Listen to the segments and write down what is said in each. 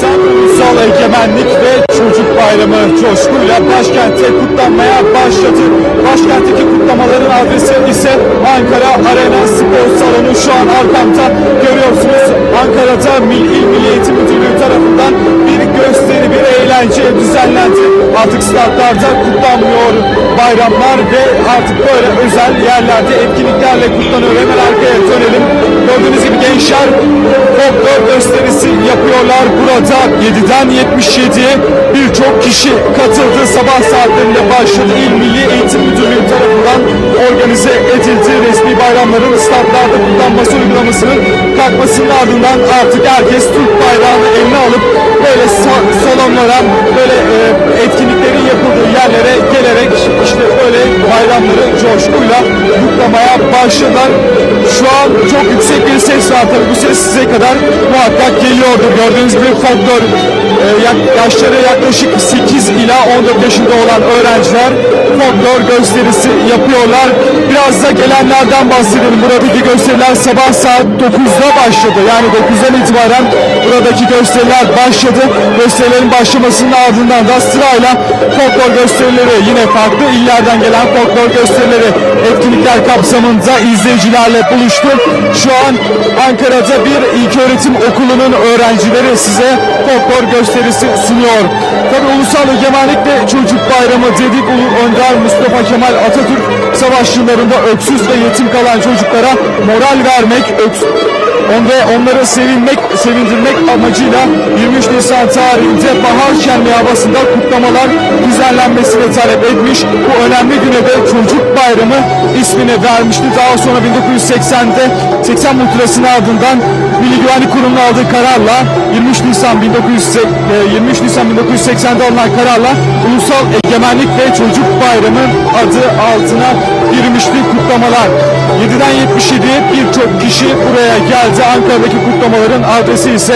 Nisan Ulusal Egemenlik ve Çocuk Bayramı coşkuyla başkentte kutlanmaya başladı. Başkentteki kutlamaların adresi ise Ankara Arena Spor Salonu. Şu an arkamda görüyorsunuz Ankara'da Mil İl Milli Eğitim Müdürlüğü tarafından bir gösteri, bir eğlence düzenlendi. Artık statlarda kutlanmıyor bayramlar ve artık böyle özel yerlerde etkinliklerle kutlanıyor. Hemen arkaya dönelim. Gördüğünüz gibi gençler folklor gösterisi yapıyorlar. Burada 7'den 77'ye birçok kişi katıldı. Sabah saatlerinde başladı. İl Milli Eğitim Müdürlüğü tarafından organize edildi. Resmi bayramların statlarda kutlanması uygulamasının kalkmasının ardından artık herkes Türk bayrağını eline alıp böyle sa- salonlara, böyle e, etkinliklerin yapıldığı yerlere gelerek işte böyle bayramları coşkuyla kutlamaya başladılar. Şu an çok yüksek bir ses var tabii bu ses size kadar muhakkak geliyordur. Gördüğünüz gibi folklor e, yaşları yaklaşık 8 ila 14 yaşında olan öğrenciler folklor gösterisi yapıyorlar. Biraz da gelenlerden bahsedelim. Buradaki gösteriler sabah saat 9'da başladı. Yani 9'dan itibaren buradaki gösteriler başladı. Gösterilerin başlamasının ardından da sırayla folklor gösterileri yine farklı illerden gelen folklor gösterileri etkinlikler kapsamında izleyicilerle buluştu. Şu an Ankara'da bir ilköğretim okulunun öğrencileri size folklor gösterisi sunuyor. Tabi Ulusal Egemenlik ve Çocuk Bayramı dedik Ulu Önder Mustafa Kemal Atatürk savaş yıllarında öksüz ve yetim kalan çocuklara moral vermek, öks on ve onları sevinmek, sevindirmek amacıyla 23 Nisan tarihinde bahar şenliği havasında kutlamalar düzenlenmesini talep etmiş. Bu önemli güne de Çocuk Bayramı ismini vermişti. Daha sonra 1980'de 80 muhtırasının ardından Milli Güvenlik Kurulu'nun aldığı kararla 23 Nisan 1900, e, 23 Nisan 1980'de alınan kararla Ulusal Egemenlik ve Çocuk Bayramı adı altına girmişti kutlamalar. 7'den 77'ye birçok kişi buraya geldi. Ankara'daki kutlamaların adresi ise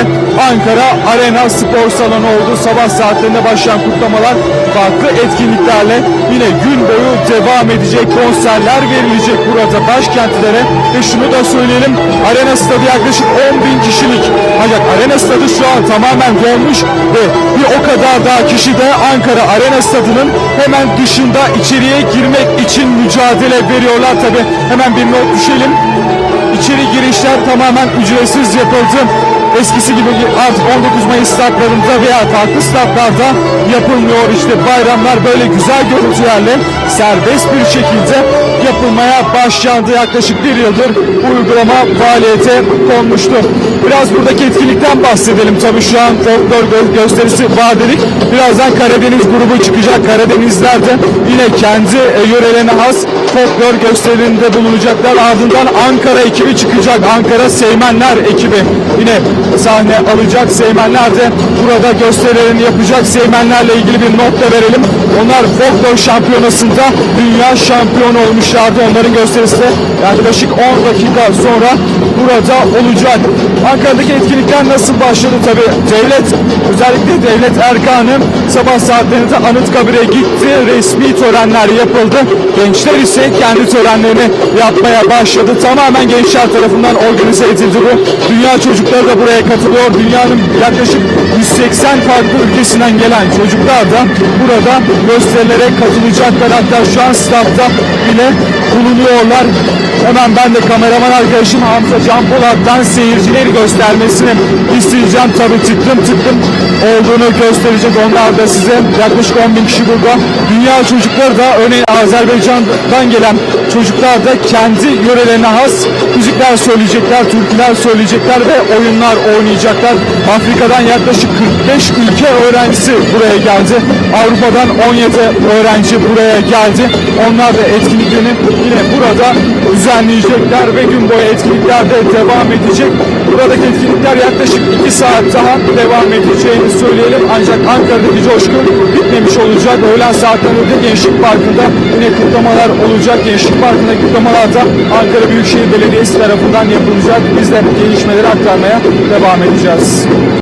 Ankara Arena Spor Salonu oldu. Sabah saatlerinde başlayan kutlamalar farklı etkinliklerle yine gün boyu devam edecek. Konserler verilecek burada başkentlere ve şunu da söyleyelim. Arena stadı yaklaşık 10 bin kişilik. Ancak Arena stadı şu an tamamen dolmuş ve bir o kadar daha kişi de Ankara Arena stadının hemen dışında içeriye girmek için mücadele veriyorlar. Tabi hemen bir not düşelim. İçeri girişler tamamen ücretsiz yapıldı. Eskisi gibi artık 19 Mayıs statlarında veya farklı statlarda yapılmıyor. İşte bayramlar böyle güzel görüntülerle serbest bir şekilde yapılmaya başlandı. Yaklaşık bir yıldır uygulama faaliyete konmuştu. Biraz buradaki etkinlikten bahsedelim. Tabii şu an folklor gö- gösterisi var dedik. Birazdan Karadeniz grubu çıkacak. Karadenizler de yine kendi e, yörelerine has folklor gösterilerinde bulunacaklar. Ardından Ankara ekibi çıkacak. Ankara Seymenler ekibi yine sahne alacak. Seymenler de burada gösterilerini yapacak. Seymenlerle ilgili bir not da verelim. Onlar folklor şampiyonasında dünya şampiyonu olmuşlardı. Onların gösterisi de yaklaşık 10 dakika sonra burada olacak. Ankara'daki etkinlikler nasıl başladı tabi devlet özellikle devlet erkanı sabah saatlerinde Anıtkabir'e gitti. Resmi törenler yapıldı. Gençler ise kendi törenlerini yapmaya başladı. Tamamen gençler tarafından organize edildi bu. Dünya çocukları da buraya katılıyor. Dünyanın yaklaşık 180 farklı ülkesinden gelen çocuklar da burada gösterilere katılacaklar. Hatta şu an statta bile bulunuyorlar. Hemen ben de kameraman arkadaşım Hamza Can Polat'tan seyircileri göstermesini isteyeceğim. Tabii tıklım tıklım olduğunu gösterecek. Onlar da size yaklaşık 10 bin kişi burada. Dünya çocukları da örneğin Azerbaycan'dan gelen çocuklar da kendi yörelerine has müzikler söyleyecekler, türküler söyleyecekler ve oyunlar oynayacaklar. Afrika'dan yaklaşık 45 ülke öğrencisi buraya geldi. Avrupa'dan 17 öğrenci buraya geldi. Onlar da etkinliklerini yine burada düzenleyecekler ve gün boyu etkinlikler de devam edecek. Buradaki etkinlikler yaklaşık 2 saat daha devam edeceğini söyleyelim. Ancak Ankara'daki coşku bitmemiş olacak. Öğlen saatlerinde de Gençlik Parkı'nda yine kutlamalar olacak. Gençlik Parkı'ndaki kutlamalar da Ankara Büyükşehir Belediyesi tarafından yapılacak. Biz de gelişmeleri aktarmaya devam edeceğiz.